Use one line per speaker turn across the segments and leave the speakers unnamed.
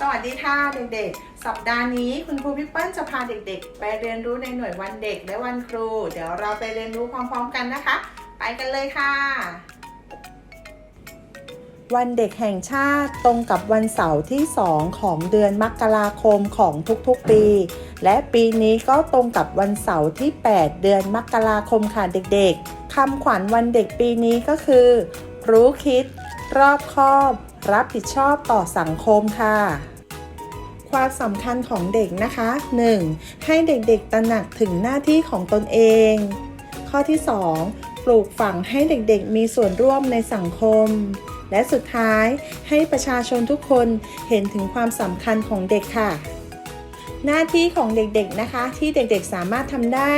สวัสดีค่ะเด็กๆ สัปดาห์นี้คุณครูพิเปิ้ลจะพาเด็กๆ ไปเรียนรู้ในหน่วยวันเด็กและวันครู เดี๋ยวเราไปเรียนรู้พร้อมๆกันนะคะ ไปกันเลยค่ะ วันเด็กแห่งชาติตรงกับวันเสาร์ที่ 2 ของเดือนมกราคมของทุกๆปี และปีนี้ก็ตรงกับวันเสาร์ที่ 8 เดือนมกราคมค่ะเด็กๆคำขวัญวันเด็กปีนี้ก็คือ รู้คิด รอบคอบ รับผิดชอบต่อสังคมค่ะความสำคัญของเด็กนะคะ 1. ให้เด็กๆตระหนักถึงหน้าที่ของตนเอง ข้อที่ 2. ปลูกฝังให้เด็กๆมีส่วนร่วมในสังคม และสุดท้ายให้ประชาชนทุกคนเห็นถึงความสำคัญของเด็กค่ะ หน้าที่ของเด็กๆนะคะ ที่เด็กๆสามารถทำได้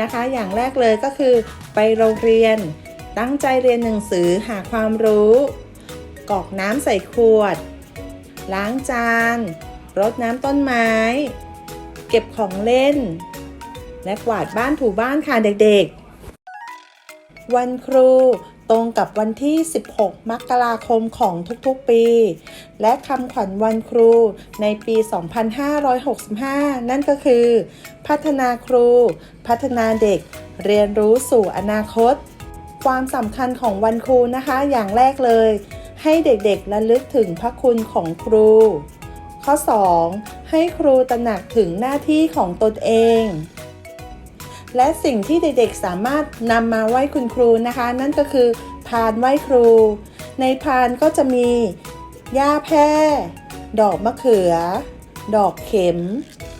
นะคะ อย่างแรกเลยก็คือ ไปโรงเรียน ตั้งใจเรียนหนังสือหาความรู้กรอกน้ำใส่ขวด ล้างจานรดน้ำต้นไม้ เก็บของเล่น และกวาดบ้านถูบ้านค่ะเด็กๆ วันครู ตรงกับวันที่ 16 มกราคมของทุกๆปี และคำขวัญวันครูในปี 2565 นั่นก็คือ พัฒนาครู พัฒนาเด็ก เรียนรู้สู่อนาคต ความสำคัญของวันครูนะคะ อย่างแรกเลย ให้เด็กๆระลึกถึงพระคุณของครู ข้อ 2. ให้ครูตระหนักถึงหน้าที่ของตนเอง และสิ่งที่เด็กๆสามารถนำมาไหว้คุณครูนะคะ นั่นก็คือพานไหว้ครู ในพานก็จะมีหญ้าแพร่ดอกมะเขือ ดอกเข็ม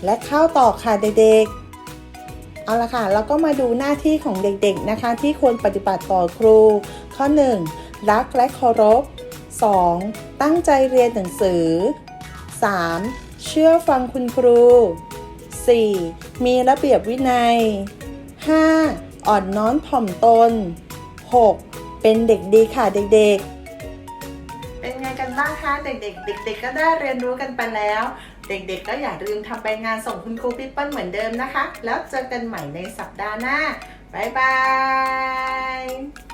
และข้าวตอกค่ะเด็กๆ เอาละค่ะเราก็มาดูหน้าที่ของเด็กๆนะคะ ที่ควรปฏิบัติต่อครู ข้อ 1. รักและเคารพ 2. ตั้งใจเรียนหนังสือ 3. เชื่อฟังคุณครู 4. มีระเบียบวินัย 5. อ่อนน้อมถ่อมตน 6. เป็นเด็กดีค่ะเด็กๆ เป็นไงกันบ้างคะเด็กๆ เด็ก ๆ ก็ได้เรียนรู้กันไปแล้ว เด็กๆ ก็อย่าลืมทำใบงานส่งคุณครูปิ๊ปเปิลเหมือนเดิมนะคะ แล้วเจอกันใหม่ในสัปดาห์หน้า บ๊ายบาย